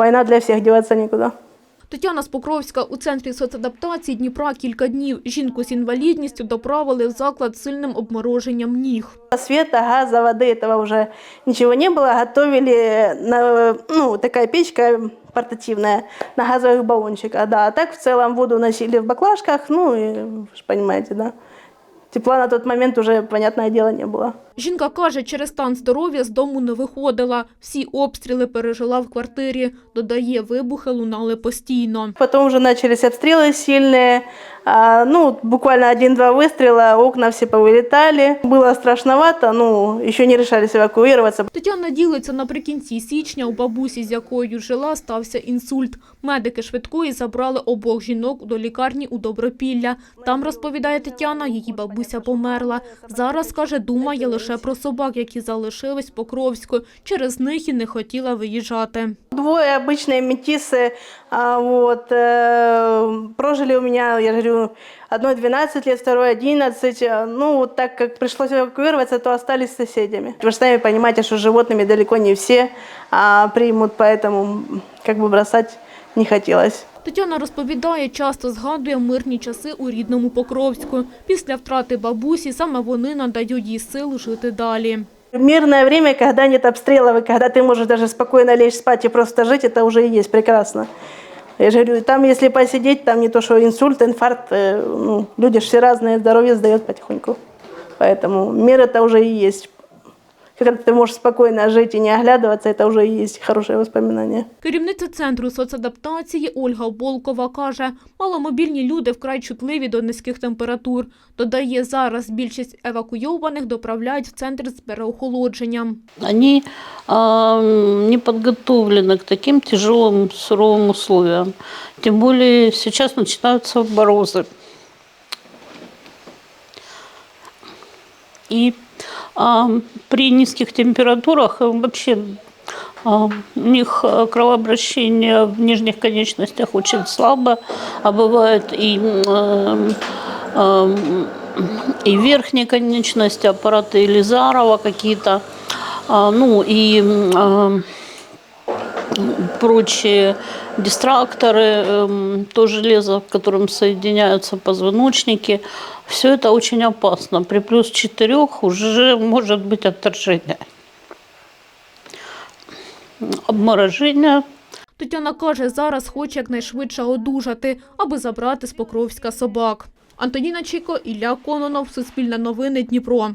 война для всех, деваться некуда. Тетяна Спокровська у центрі соцадаптації Дніпра кілька днів. Жінку з інвалідністю доправили в заклад з сильним обмороженням ніг. Света, газа, воды, этого уже ничего не было. Готовили, на, ну, такая печка портативная на газовых баллончиках, да. А так в целом воду носили в баклажках, ну, и, вы ж понимаете, да. Тепла на тот момент уже, понятное дело, не было. Жінка каже, через стан здоров'я з дому не виходила. Всі обстріли пережила в квартирі. Додає, вибухи лунали постійно. Потом уже начались обстрелы сильные, а, ну, буквально один-два выстрела, окна все повылетали. Было страшновато, ну, еще не решались эвакуироваться. Тетяна ділиться, наприкінці січня у бабусі, з якою жила, стався інсульт. Медики швидкої забрали обох жінок до лікарні у Добропілля. Там, розповідає Тетяна, її бабуся померла. Зараз, каже, думає лише про собак, які залишились Покровську. Через них і не хотіла виїжджати. Двое обычные метисы, а, вот, э, прожили у меня, я же говорю, одной 12 лет, второй 11. А, Ну, вот так как пришлось эвакуироваться, то остались с соседями. Вы же сами понимаете, что животными далеко не все а, примут, поэтому как бы бросать не хотелось. Тетяна розповідає, часто згадує мирні часи у рідному Покровську. Після втрати бабусі саме вони надають їй сил жити далі. Мирное время, когда нет обстрелов, и когда ты можешь даже спокойно лечь спать и просто жить, это уже и есть прекрасно. Я же говорю, там если посидеть, там не то, что инсульт, инфаркт, э, ну, люди же все разные, здоровье сдает потихоньку. Поэтому мир это уже и есть. Когда ты можешь спокойно жить и не оглядываться, это уже и есть хорошее воспоминание. Керівниця центру соцадаптації Ольга Волкова каже, маломобільні люди вкрай чутливі до низьких температур. Додає, зараз більшість евакуйованих доправляють в центр з переохолодженням. Они а, не подготовлены к таким тяжелым, суровым условиям. Тем более сейчас начинаются морозы. И а, при низких температурах э, вообще а, у них э, кровообращение в нижних конечностях очень слабо, а бывает и, э, и верхние конечности, аппараты Елизарова какие-то, а, ну и а, прочие дистракторы, эм, то железо, которым соединяются позвоночники. Все это очень опасно. При плюс 4 уже может быть отторжение. Обморожение, Тетяна каже, зараз хоче якнайшвидше одужати, аби забрати з Покровська собак. Антоніна Чіко, Ілля Кононов, Суспільне новини, Дніпро.